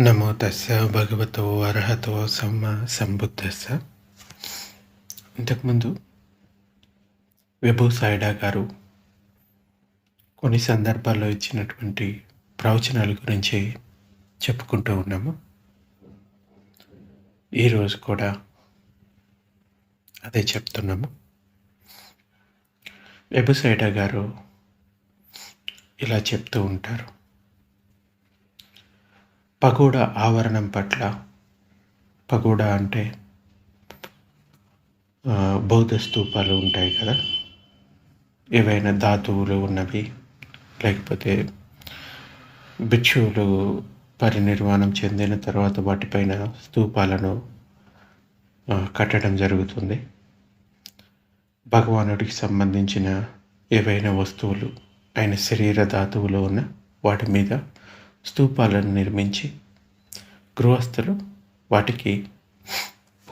నమో తస్స భగవతో అర్హతో సమ్మ సంబుద్ధస్స ఇంతకుముందు విభూ సాయిడా గారు కొన్ని సందర్భాల్లో ఇచ్చినటువంటి ప్రవచనాల గురించి చెప్పుకుంటూ ఉన్నాము. ఈరోజు కూడా అదే చెప్తున్నాము. వెబుసైడా సాయిడా గారు ఇలా చెప్తూ ఉంటారు. పగోడ ఆవరణం పట్ల పగోడ అంటే బౌద్ధ స్తూపాలు ఉంటాయి కదా. ఏవైనా ధాతువులు ఉన్నవి లేకపోతే భిక్షువులు పరినిర్వాణం చెందిన తర్వాత వాటిపైన స్తూపాలను కట్టడం జరుగుతుంది. భగవానుడికి సంబంధించిన ఏవైనా వస్తువులు ఆయన శరీర ధాతువులు ఉన్న వాటి మీద స్తూపాలను నిర్మించి గృహస్థులు వాటికి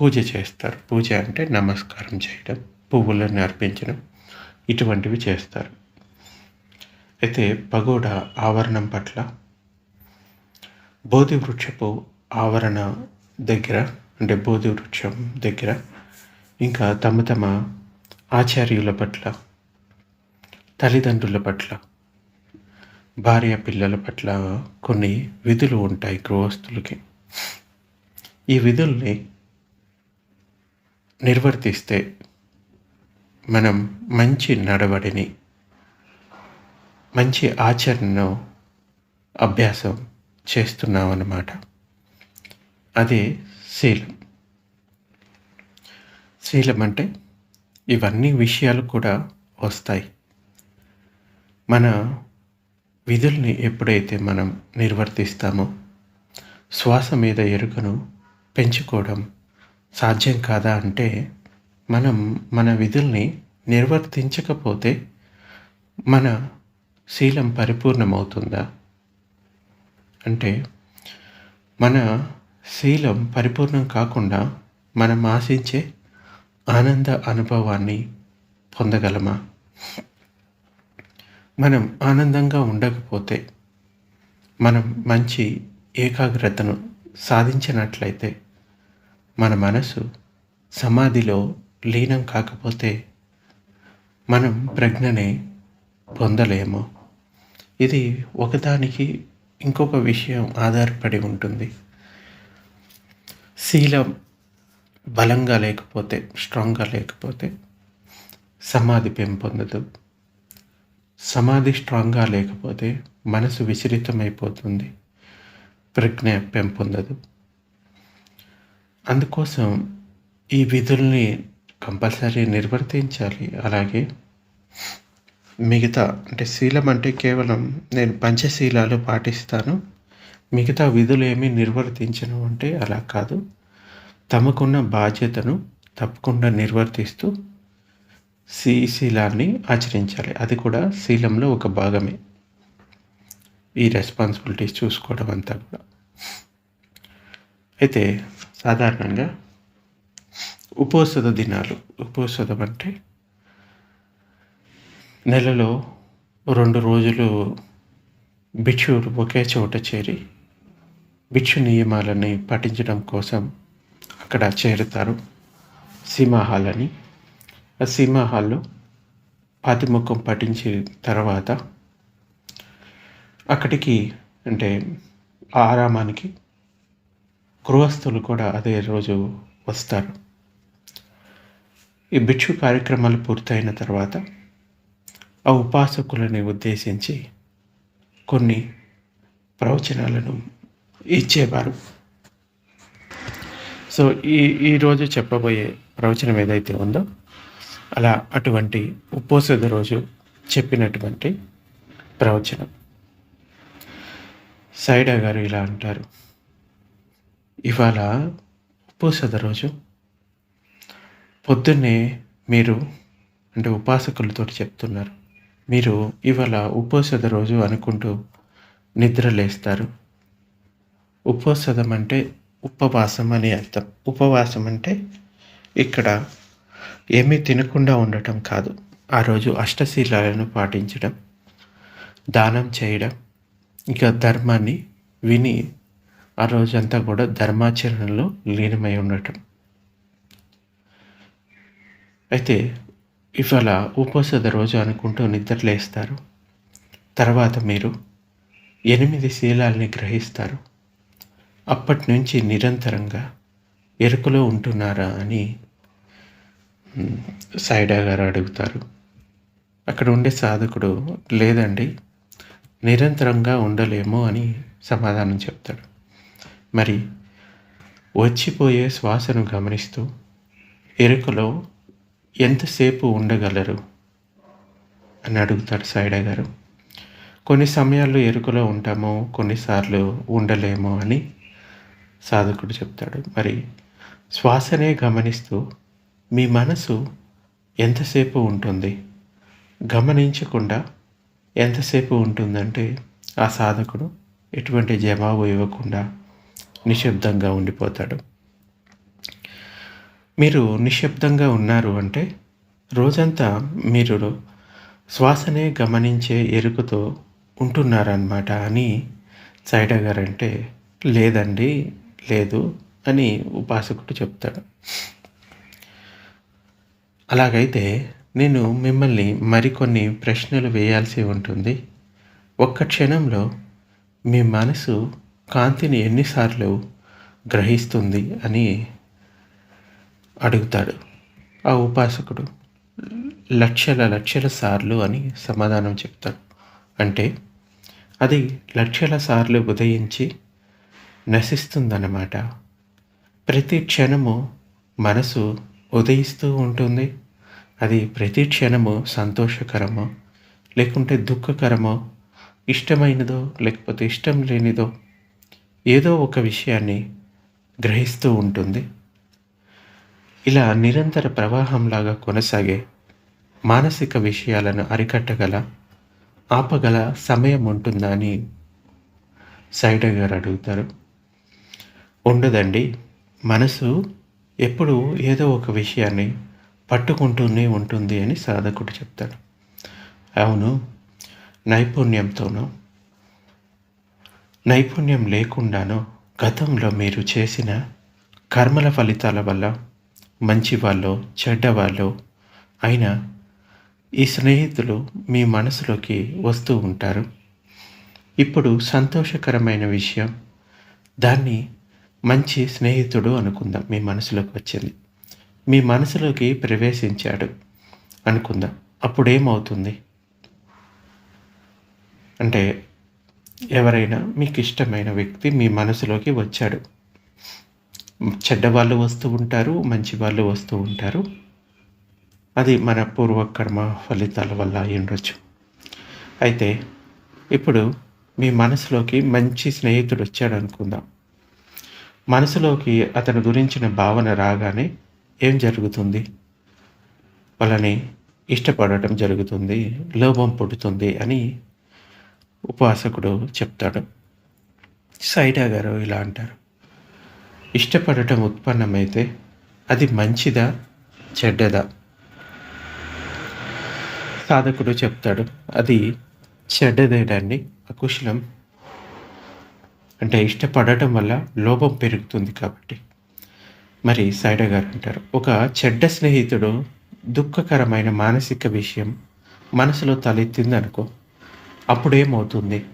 పూజ చేస్తారు. పూజ అంటే నమస్కారం చేయడం పువ్వులను అర్పించడం ఇటువంటివి చేస్తారు. అయితే పగోడ ఆవరణం పట్ల బోధి వృక్షపు ఆవరణ దగ్గర అంటే బోధి వృక్షం దగ్గర ఇంకా తమ తమ ఆచార్యుల పట్ల తల్లిదండ్రుల పట్ల భార్య పిల్లల పట్ల కొన్ని విధులు ఉంటాయి గృహస్థులకి. ఈ విధుల్ని నిర్వర్తిస్తే మనం మంచి నడవడిని మంచి ఆచరణను అభ్యాసం చేస్తున్నాం అన్నమాట అదే శీలం. శీలం అంటే ఇవన్నీ విషయాలు కూడా వస్తాయి. మన విధుల్ని ఎప్పుడైతే మనం నిర్వర్తిస్తామో శ్వాస మీద ఎరుకను పెంచుకోవడం సాధ్యం కాదా అంటే మనం మన విధుల్ని నిర్వర్తించకపోతే మన శీలం పరిపూర్ణమవుతుందా? అంటే మన శీలం పరిపూర్ణం కాకుండా మనం ఆశించే ఆనంద అనుభవాన్ని పొందగలమా? మనం ఆనందంగా ఉండకపోతే మనం మంచి ఏకాగ్రతను సాధించినట్లయితే మన మనసు సమాధిలో లీనం కాకపోతే మనం ప్రజ్ఞనే పొందలేము. ఇది ఒకదానికి ఇంకొక విషయం ఆధారపడి ఉంటుంది. శీలం బలంగా లేకపోతే స్ట్రాంగ్గా లేకపోతే సమాధి పెంపొందదు. సమాధి స్ట్రాంగ్గా లేకపోతే మనసు విచలితమైపోతుంది. ప్రజ్ఞ పెంపొందదు. అందుకోసం ఈ విధుల్ని కంపల్సరీ నిర్వర్తించాలి. అలాగే మిగతా అంటే శీలం అంటే కేవలం నేను పంచశీలాలు పాటిస్తాను. మిగతా విధులు ఏమీ నిర్వర్తించను అంటే అలా కాదు. తమకున్న బాధ్యతను తప్పకుండా నిర్వర్తిస్తూ శ్రీ శీలాన్ని ఆచరించాలి. అది కూడా శీలంలో ఒక భాగమే. ఈ రెస్పాన్సిబిలిటీస్ చూసుకోవడం అంతా కూడా. అయితే సాధారణంగా ఉపోసద దినాలు. ఉపోసదం అంటే నెలలో రెండు రోజులు భిక్షువులు ఒకే చోట చేరి భిక్షు నియమాలని పాటించడం కోసం అక్కడ చేరుతారు. సీమాహాల్ సినిమా ఆ హాల్లో పాతిముఖం పఠించిన తర్వాత అక్కడికి అంటే ఆరామానికి గృహస్థులు కూడా అదే రోజు వస్తారు. ఈ భిక్షు కార్యక్రమాలు పూర్తయిన తర్వాత ఆ ఉపాసకులని ఉద్దేశించి కొన్ని ప్రవచనాలను ఇచ్చేవారు. సో ఈ ఈరోజు చెప్పబోయే ప్రవచనం ఏదైతే ఉందో అలా అటువంటి ఉపోసద రోజు చెప్పినటువంటి ప్రవచనం. సైడా గారు ఇలా అంటారు. ఇవాళ ఉపోసద రోజు. పొద్దున్నే మీరు అంటే ఉపాసకులతో చెప్తున్నారు. మీరు ఇవాళ ఉపోసద రోజు అనుకుంటూ నిద్రలేస్తారు ఉపోసదం అంటే ఉపవాసం అని అర్థం. ఉపవాసం అంటే ఇక్కడ ఏమీ తినకుండా ఉండటం కాదు. ఆ రోజు అష్టశీలాలను పాటించడం దానం చేయడం ఇంకా ధర్మాన్ని విని ఆ రోజంతా కూడా ధర్మాచరణలో లీనమై ఉండటం. అయితే ఇవాళ ఉపవాసద రోజు అనుకుంటూ నిద్రలేస్తారు తర్వాత మీరు ఎనిమిది శీలాల్ని గ్రహిస్తారు. అప్పటి నుంచి నిరంతరంగా ఎరుకలో ఉంటున్నారా అని మ్, సైడా గారు అడుగుతారు. అక్కడ ఉండే సాధకుడు లేదండి నిరంతరంగా ఉండలేము అని సమాధానం చెప్తాడు. మరి వచ్చిపోయే శ్వాసను గమనిస్తూ ఎరుకలో ఎంతసేపు ఉండగలరు? అని అడుగుతాడు సైడా గారు. కొన్ని సమయాల్లో ఎరుకలో ఉంటాము కొన్నిసార్లు ఉండలేము అని సాధకుడు చెప్తాడు. మరి శ్వాసనే గమనిస్తూ మీ మనసు ఎంతసేపు ఉంటుంది? గమనించకుండా ఎంతసేపు ఉంటుందంటే ఆ సాధకుడు ఎటువంటి జవాబు ఇవ్వకుండా నిశ్శబ్దంగా ఉండిపోతాడు. మీరు నిశ్శబ్దంగా ఉన్నారు అంటే రోజంతా మీరు శ్వాసనే గమనించే ఎరుకతో ఉంటున్నారన్నమాట అని సైడా గారు లేదండి లేదు అని ఉపాసకుడు చెప్తాడు. అలాగైతే నేను మిమ్మల్ని మరికొన్ని ప్రశ్నలు వేయాల్సి ఉంటుంది. ఒక్క క్షణంలో మీ మనసు కాంతిని ఎన్నిసార్లు గ్రహిస్తుంది అని అడుగుతాడు ఆ ఉపాసకుడు. లక్షల లక్షల సార్లు అని సమాధానం చెప్తాడు. అంటే అది లక్షల సార్లు ఉదయించి నశిస్తుందన్నమాట. ప్రతి క్షణము మనసు ఉదయిస్తూ ఉంటుంది. అది ప్రతి క్షణము సంతోషకరమో లేకుంటే దుఃఖకరమో ఇష్టమైనదో లేకపోతే ఇష్టం లేనిదో ఏదో ఒక విషయాన్ని గ్రహిస్తూ ఉంటుంది. ఇలా నిరంతర ప్రవాహంలాగా కొనసాగే మానసిక విషయాలను అరికట్టగల ఆపగల సమయం ఉంటుందా అని సైడ గారు అడుగుతారు. ఉండదండి. మనసు ఎప్పుడు ఏదో ఒక విషయాన్ని పట్టుకుంటూనే ఉంటుంది అని సాధకుడు చెప్తాడు. అవును నైపుణ్యంతోనో నైపుణ్యం లేకుండానో గతంలో మీరు చేసిన కర్మల ఫలితాల వల్ల మంచి వాళ్ళు చెడ్డవాళ్ళు అయినా ఈ స్నేహితులు మీ మనసులోకి వస్తూ ఉంటారు. ఇప్పుడు సంతోషకరమైన విషయం దాన్ని మంచి స్నేహితుడు అనుకుందాం. మీ మనసులోకి వచ్చింది. మీ మనసులోకి ప్రవేశించాడు అనుకుందాం. అప్పుడేమవుతుంది? అంటే ఎవరైనా మీకు ఇష్టమైన వ్యక్తి మీ మనసులోకి వచ్చాడు. చెడ్డ వాళ్ళు వస్తూ ఉంటారు మంచి వాళ్ళు వస్తూ ఉంటారు. అది మన పూర్వకర్మ ఫలితాల వల్ల ఉండొచ్చు. అయితే ఇప్పుడు మీ మనసులోకి మంచి స్నేహితుడు వచ్చాడు అనుకుందాం. మనసులోకి అతని గురించిన భావన రాగానే ఏం జరుగుతుంది? వాళ్ళని ఇష్టపడటం జరుగుతుంది లోభం పుడుతుంది అని ఉపాసకుడు చెప్తాడు. సైడా గారు ఇలా అంటారు. ఇష్టపడటం ఉత్పన్నమైతే అది మంచిదా చెడ్డదా? సాధకుడు చెప్తాడు అది చెడ్డదేనండి అకుశలం. అంటే ఇష్టపడటం వల్ల లోపం పెరుగుతుంది కాబట్టి. మరి సైడా గారు అంటారు ఒక చెడ్డ స్నేహితుడు దుఃఖకరమైన మానసిక విషయం మనసులో తలెత్తింది అనుకో అప్పుడేమవుతుంది?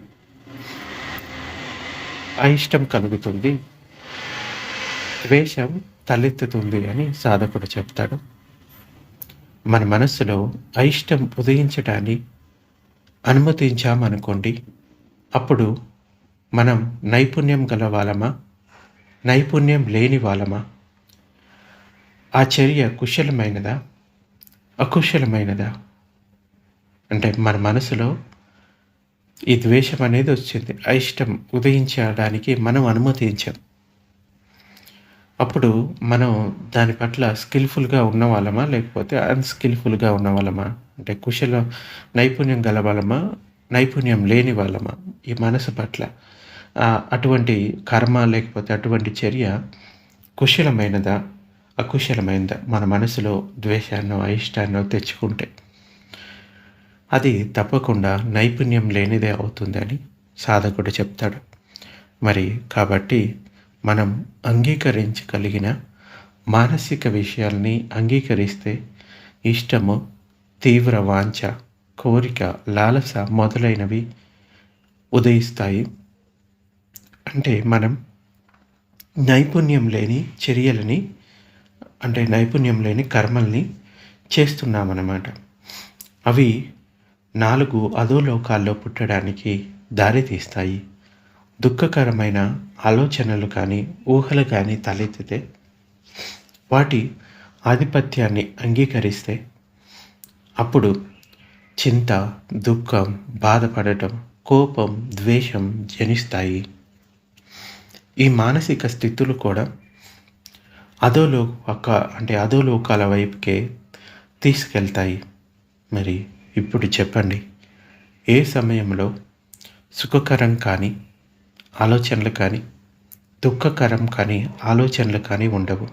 అయిష్టం కలుగుతుంది ద్వేషం తలెత్తుతుంది అని సాధకుడు చెప్తాడు. మన మనస్సులో అయిష్టం ఉదయించడాన్ని అనుమతించామనుకోండి అప్పుడు మనం నైపుణ్యం గల వాళ్ళమా నైపుణ్యం లేని వాళ్ళమా? ఆ చర్య కుశలమైనదా? అకుశలమైనదా? అంటే మన మనసులో ఈ ద్వేషం అనేది వచ్చింది. అయిష్టం ఉదయించడానికి మనం అనుమతించాం. అప్పుడు మనం దాని పట్ల స్కిల్ఫుల్గా ఉన్నవాళ్ళమా? లేకపోతే అన్స్కిల్ఫుల్గా ఉన్నవాళ్ళమా? అంటే కుశల నైపుణ్యం గల వాళ్ళమా నైపుణ్యం లేని వాళ్ళమా? ఈ మనసు పట్ల. అటువంటి కర్మ లేకపోతే అటువంటి చర్య కుశలమైనదా అకుశలమైనదా మన మనసులో ద్వేషాన్నో అయిష్టాన్నో తెచ్చుకుంటే అది తప్పకుండా నైపుణ్యం లేనిదే అవుతుందని సాధకుడు చెప్తాడు. మరి కాబట్టి మనం అంగీకరించగలిగిన మానసిక విషయాల్ని అంగీకరిస్తే ఇష్టము తీవ్ర వాంఛ కోరిక లాలస మొదలైనవి ఉదయిస్తాయి. అంటే మనం నైపుణ్యం లేని చర్యలని అంటే నైపుణ్యం లేని కర్మల్ని చేస్తున్నామన్నమాట. అవి నాలుగు అధోలోకాల్లో పుట్టడానికి దారి తీస్తాయి దుఃఖకరమైన ఆలోచనలు కానీ ఊహలు కానీ తలెత్తితే వాటి ఆధిపత్యాన్ని అంగీకరిస్తే అప్పుడు చింత దుఃఖం బాధపడటం కోపం ద్వేషం జనిస్తాయి. ఈ మానసిక స్థితులు కూడా అధోలోక అంటే అధోలోకాల వైపుకే తీసుకెళ్తాయి. మరి ఇప్పుడు చెప్పండి ఏ సమయంలో సుఖకరం కానీ ఆలోచనలు కానీ దుఃఖకరం కానీ ఆలోచనలు కానీ ఉండవు.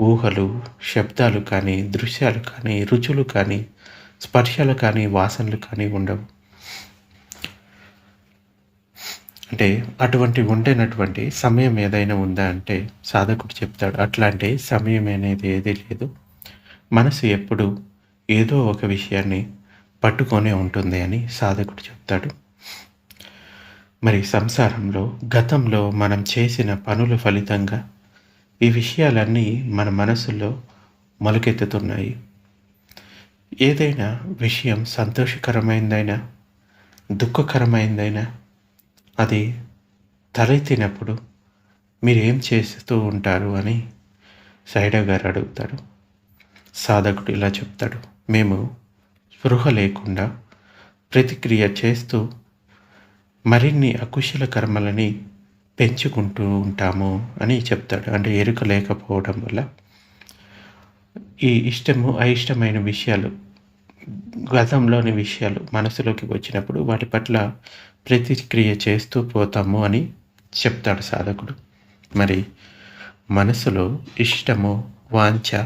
ఊహలు శబ్దాలు కానీ దృశ్యాలు కానీ రుచులు కానీ స్పర్శలు కానీ వాసనలు కానీ ఉండవు. అంటే అటువంటి ఉండేనటువంటి సమయం ఏదైనా ఉందా అంటే సాధకుడు చెప్తాడు అట్లాంటి సమయం అనేది ఏదీ లేదు. మనసు ఎప్పుడు ఏదో ఒక విషయాన్ని పట్టుకొనే ఉంటుంది అని సాధకుడు చెప్తాడు. మరి సంసారంలో గతంలో మనం చేసిన పనుల ఫలితంగా ఈ విషయాలన్నీ మన మనసులో మొలకెత్తుతున్నాయి. ఏదైనా విషయం సంతోషకరమైందైనా దుఃఖకరమైందైనా అది తలెత్తినప్పుడు మీరు ఏం చేస్తూ ఉంటారు అని సైడా గారు అడుగుతాడు సాధకుడు ఇలా చెప్తాడు. మేము స్పృహ లేకుండా ప్రతిక్రియ చేస్తూ మరిన్ని అకుశల కర్మలని పెంచుకుంటూ ఉంటాము అని చెప్తాడు. అంటే ఎరుక లేకపోవడం వల్ల. ఈ ఇష్టము అయిష్టమైన విషయాలు గతంలోని విషయాలు మనసులోకి వచ్చినప్పుడు వాటి పట్ల ప్రతిక్రియ చేస్తూ పోతాము అని చెప్తాడు సాధకుడు. మరి మనసులో ఇష్టము వాంఛ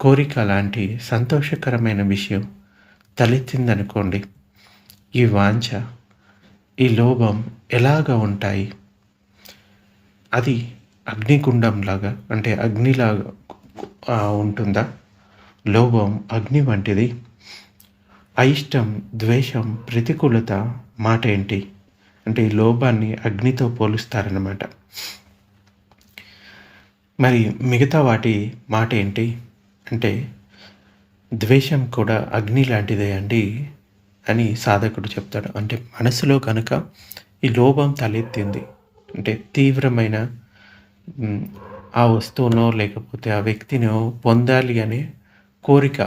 కోరిక లాంటి సంతోషకరమైన విషయం తలెత్తిందనుకోండి. ఈ వాంఛ ఈ లోభం ఎలాగ ఉంటాయి? అది అగ్నిగుండంలాగా అంటే అగ్నిలాగా ఉంటుందా? లోభం అగ్ని వంటిది. అయిష్టం ద్వేషం ప్రతికూలత మాట ఏంటి? అంటే ఈ లోభాన్ని అగ్నితో పోలుస్తారన్నమాట. మరి మిగతా వాటి మాట ఏంటి? అంటే ద్వేషం కూడా అగ్ని లాంటిదే అండి అని సాధకుడు చెప్తాడు. అంటే మనసులో కనుక ఈ లోభం తలెత్తింది అంటే తీవ్రమైన ఆ వస్తువునో లేకపోతే ఆ వ్యక్తినో పొందాలి అనే కోరిక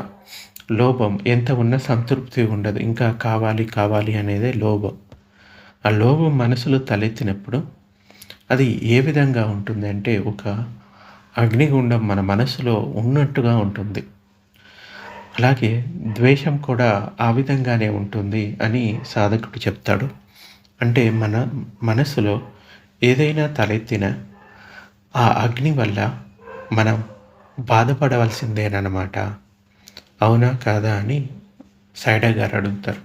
లోభం. ఎంత ఉన్నా సంతృప్తి ఉండదు. ఇంకా కావాలి కావాలి అనేదే లోభం. ఆ లోభం మనసులో తలెత్తినప్పుడు అది ఏ విధంగా ఉంటుంది అంటే ఒక అగ్నిగుండం మన మనసులో ఉన్నట్టుగా ఉంటుంది. అలాగే ద్వేషం కూడా ఆ విధంగానే ఉంటుంది అని సాధకుడు చెప్తాడు. అంటే మన మనసులో ఏదైనా తలెత్తిన ఆ అగ్ని వల్ల మనం బాధపడవలసిందేనమాట అవునా కాదా అని సైడా గారు అడుగుతారు.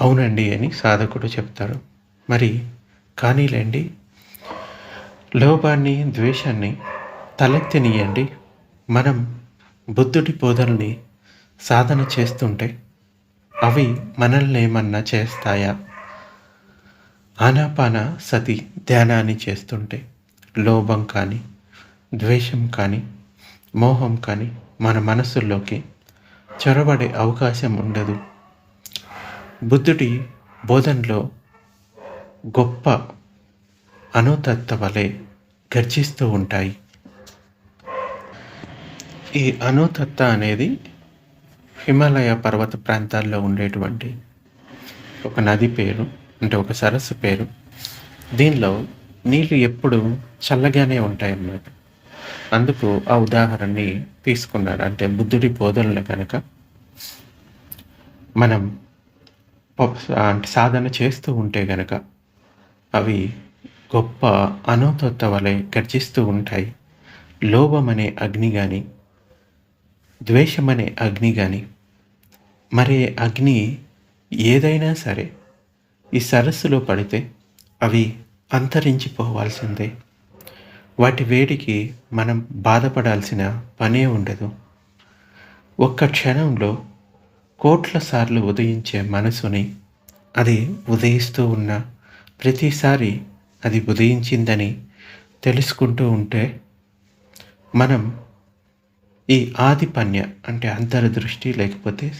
అవునండి అని సాధకుడు చెప్తారు. మరి కానీలేండి లోభాన్ని ద్వేషాన్ని తలెత్తనియండి. మనం బుద్ధుడి బోధనల్ని సాధన చేస్తుంటే అవి మనల్ని ఏమన్నా చేస్తాయా? ఆనాపాన సతి ధ్యానాన్ని చేస్తుంటే లోభం కానీ ద్వేషం కానీ మోహం కానీ మన మనసుల్లోకి చొరబడే అవకాశం ఉండదు. బుద్ధుడి బోధనలో గొప్ప అనుతత్వ వలె గర్జిస్తూ ఉంటాయి. ఈ అనుతత్త అనేది హిమాలయ పర్వత ప్రాంతాల్లో ఉండేటువంటి ఒక నది పేరు అంటే ఒక సరస్సు పేరు. దీనిలో నీళ్ళు ఎప్పుడు చల్లగానే ఉంటాయన్నమాట. అందుకు ఆ ఉదాహరణని తీసుకున్నారు అంటే బుద్ధుడి బోధనలు కనుక మనం అంటే సాధన చేస్తూ ఉంటే గనక అవి గొప్ప అనుతత్వ వలె గర్జిస్తూ ఉంటాయి. లోభం అనే అగ్ని కానీ ద్వేషం అనే అగ్ని కానీ మరే అగ్ని ఏదైనా సరే ఈ సరస్సులో పడితే అవి అంతరించిపోవాల్సిందే. వాటి వేడికి మనం బాధపడాల్సిన పనే ఉండదు. ఒక్క క్షణంలో కోట్ల సార్లు ఉదయించే మనసుని అది ఉదయిస్తూ ఉన్న ప్రతిసారి అది ఉదయించిందని తెలుసుకుంటూ ఉంటే మనం ఈ ఆధిపన్య అంటే అంతర్దృష్టి లేకపోతే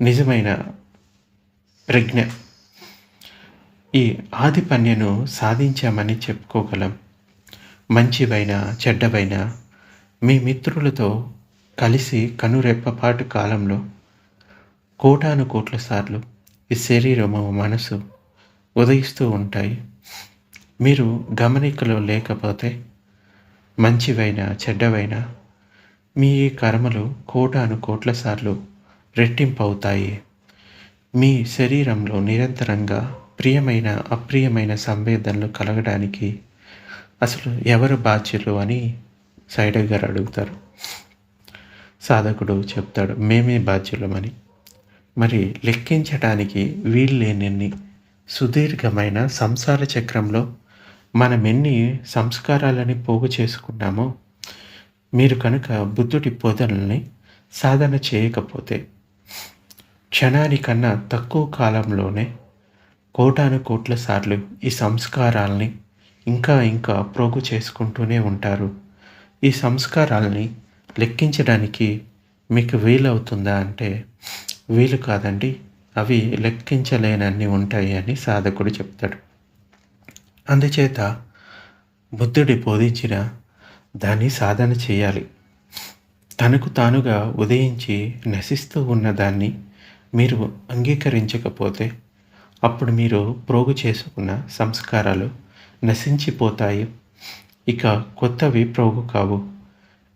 నిజమైన ప్రజ్ఞ. ఈ ఆధిపన్యను సాధించామని చెప్పుకోగలం. మంచివైన చెడ్డవైన మీ మిత్రులతో కలిసి కనురెప్పపాటు కాలంలో కోటాను కోట్ల సార్లు ఈ శరీరము మనసు ఉదయిస్తూ ఉంటాయి. మీరు గమనికలో లేకపోతే మంచివైన చెడ్డవైన మీ ఈ కర్మలు కోటాను కోట్ల సార్లు రెట్టింపవుతాయి. మీ శరీరంలో నిరంతరంగా ప్రియమైన అప్రియమైన సంవేదనలు కలగడానికి అసలు ఎవరు బాధ్యులు అని సైడ్ గారు అడుగుతారు. సాధకుడు చెప్తాడు మేమే బాధ్యులమని. మరి లెక్కించడానికి వీల్లేనన్ని సుదీర్ఘమైన సంసార చక్రంలో మనం ఎన్ని సంస్కారాలని పోగు చేసుకున్నామో మీరు కనుక బుద్ధుడి బోధనల్ని సాధన చేయకపోతే క్షణానికన్నా తక్కువ కాలంలోనే కోటాను కోట్ల సార్లు ఈ సంస్కారాలని ఇంకా ఇంకా ప్రోగు చేసుకుంటూనే ఉంటారు. ఈ సంస్కారాలని లెక్కించడానికి మీకు వీలవుతుందా అంటే వీలు కాదండి. అవి లెక్కించలేనన్ని ఉంటాయి అని సాధకుడు చెప్తాడు. అందుచేత బుద్ధుడి బోధించిన దాన్ని సాధన చేయాలి. తనకు తానుగా ఉదయించి నశిస్తూ ఉన్న దాన్ని మీరు అంగీకరించకపోతే అప్పుడు మీరు ప్రోగు చేసుకున్న సంస్కారాలు నశించిపోతాయి. ఇక కొత్తవి ప్రోగు కావు.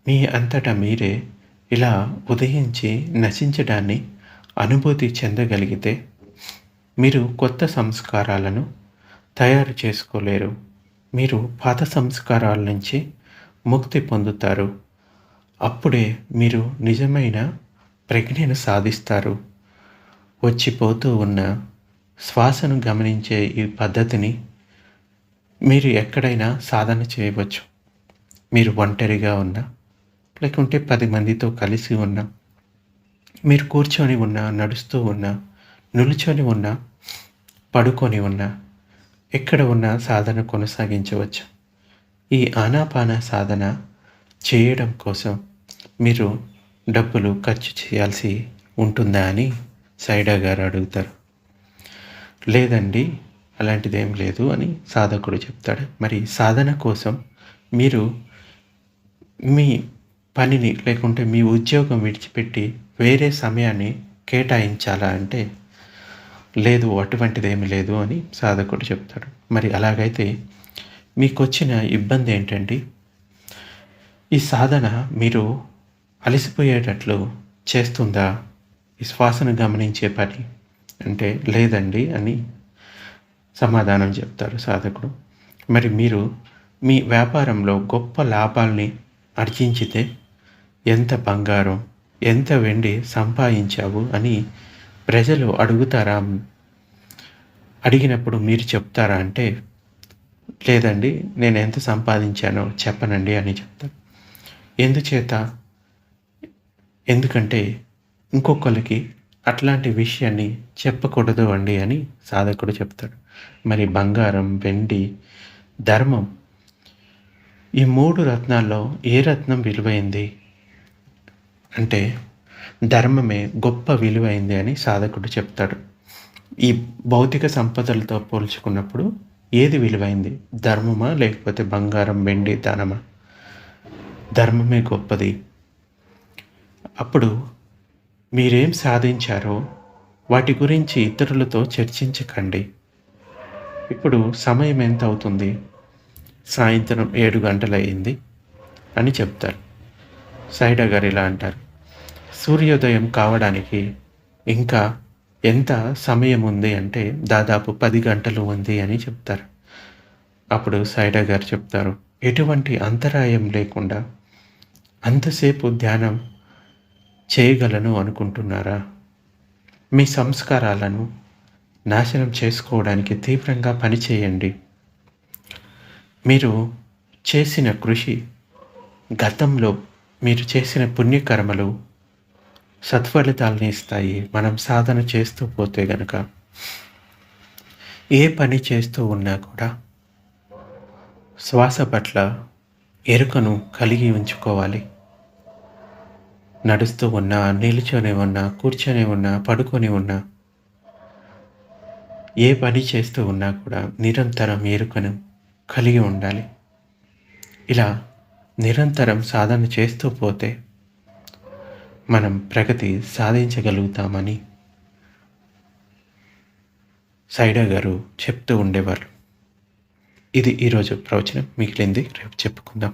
మీ అంతటా మీరే ఇలా ఉదయించి నశించడాన్ని అనుభూతి చెందగలిగితే మీరు కొత్త సంస్కారాలను తయారు చేసుకోలేరు. మీరు పాత సంస్కారాల నుంచి ముక్తి పొందుతారు. అప్పుడే మీరు నిజమైన ప్రజ్ఞను సాధిస్తారు. వచ్చిపోతూ ఉన్న శ్వాసను గమనించే ఈ పద్ధతిని మీరు ఎక్కడైనా సాధన చేయవచ్చు. మీరు ఒంటరిగా ఉన్నా లేకుంటే పది మందితో కలిసి ఉన్నా మీరు కూర్చొని ఉన్నా నడుస్తూ ఉన్నా నిలుచొని ఉన్నా పడుకొని ఉన్నా ఎక్కడ ఉన్నా సాధన కొనసాగించవచ్చు. ఈ ఆనాపాన సాధన చేయడం కోసం మీరు డబ్బులు ఖర్చు చేయాల్సి ఉంటుందా అని సైడా గారు అడుగుతారు. లేదండి అలాంటిదేం లేదు అని సాధకుడు చెప్తాడు. మరి సాధన కోసం మీరు మీ పనిని లేకుంటే మీ ఉద్యోగం విడిచిపెట్టి వేరే సమయాన్ని కేటాయించాలా అంటే లేదు అటువంటిదేమి లేదు అని సాధకుడు చెప్తాడు. మరి అలాగైతే మీకు వచ్చిన ఇబ్బంది ఏంటండి? ఈ సాధన మీరు అలసిపోయేటట్లు చేస్తుందా? ఈ శ్వాసను గమనించే పని అంటే లేదండి అని సమాధానం చెప్తారు సాధకుడు. మరి మీరు మీ వ్యాపారంలో గొప్ప లాభాల్ని ఆర్జించితే ఎంత బంగారం ఎంత వెండి సంపాదించావు అని ప్రజలు అడుగుతారా? అడిగినప్పుడు మీరు చెప్తారా అంటే లేదండి నేను ఎంత సంపాదించానో చెప్పనండి అని చెప్తాను ఎందుచేత? ఎందుకంటే ఇంకొకరికి అట్లాంటి విషయాన్ని చెప్పకూడదు అండి అని సాధకుడు చెప్తాడు. మరి బంగారం వెండి ధర్మం ఈ మూడు రత్నాల్లో ఏ రత్నం విలువైంది? అంటే ధర్మమే గొప్ప విలువైంది అని సాధకుడు చెప్తాడు. ఈ భౌతిక సంపదలతో పోల్చుకున్నప్పుడు ఏది విలువైంది? ధర్మమా లేకపోతే బంగారం వెండి ధనమా? ధర్మమే గొప్పది. అప్పుడు మీరేం సాధించారో వాటి గురించి ఇతరులతో చర్చించకండి. ఇప్పుడు సమయం ఎంత అవుతుంది సాయంత్రం ఏడు గంటలయ్యింది అని చెప్తారు. సైడా గారు ఇలా అంటారు. సూర్యోదయం కావడానికి ఇంకా ఎంత సమయం ఉంది అంటే దాదాపు పది గంటలు ఉంది అని చెప్తారు. అప్పుడు సైడా గారు చెప్తారు ఎటువంటి అంతరాయం లేకుండా అంతసేపు ధ్యానం చేయగలను అనుకుంటున్నారా? మీ సంస్కారాలను నాశనం చేసుకోవడానికి తీవ్రంగా పనిచేయండి. మీరు చేసిన కృషి గతంలో మీరు చేసిన పుణ్యకర్మలు సత్ఫలితాలని ఇస్తాయి. మనం సాధన చేస్తూ పోతే గనక ఏ పని చేస్తూ ఉన్నా కూడా శ్వాస పట్ల ఎరుకను కలిగి ఉంచుకోవాలి. నడుస్తూ ఉన్నా నిలుచొని ఉన్నా కూర్చొని ఉన్నా పడుకొని ఉన్నా ఏ పని చేస్తూ ఉన్నా కూడా నిరంతరం ఏరుకను కలిగి ఉండాలి. ఇలా నిరంతరం సాధన చేస్తూ పోతే మనం ప్రగతి సాధించగలుగుతామని సైడా గారు చెప్తూ ఉండేవారు. ఇది ఈరోజు ప్రవచనం. మిగిలింది రేపు చెప్పుకుందాం.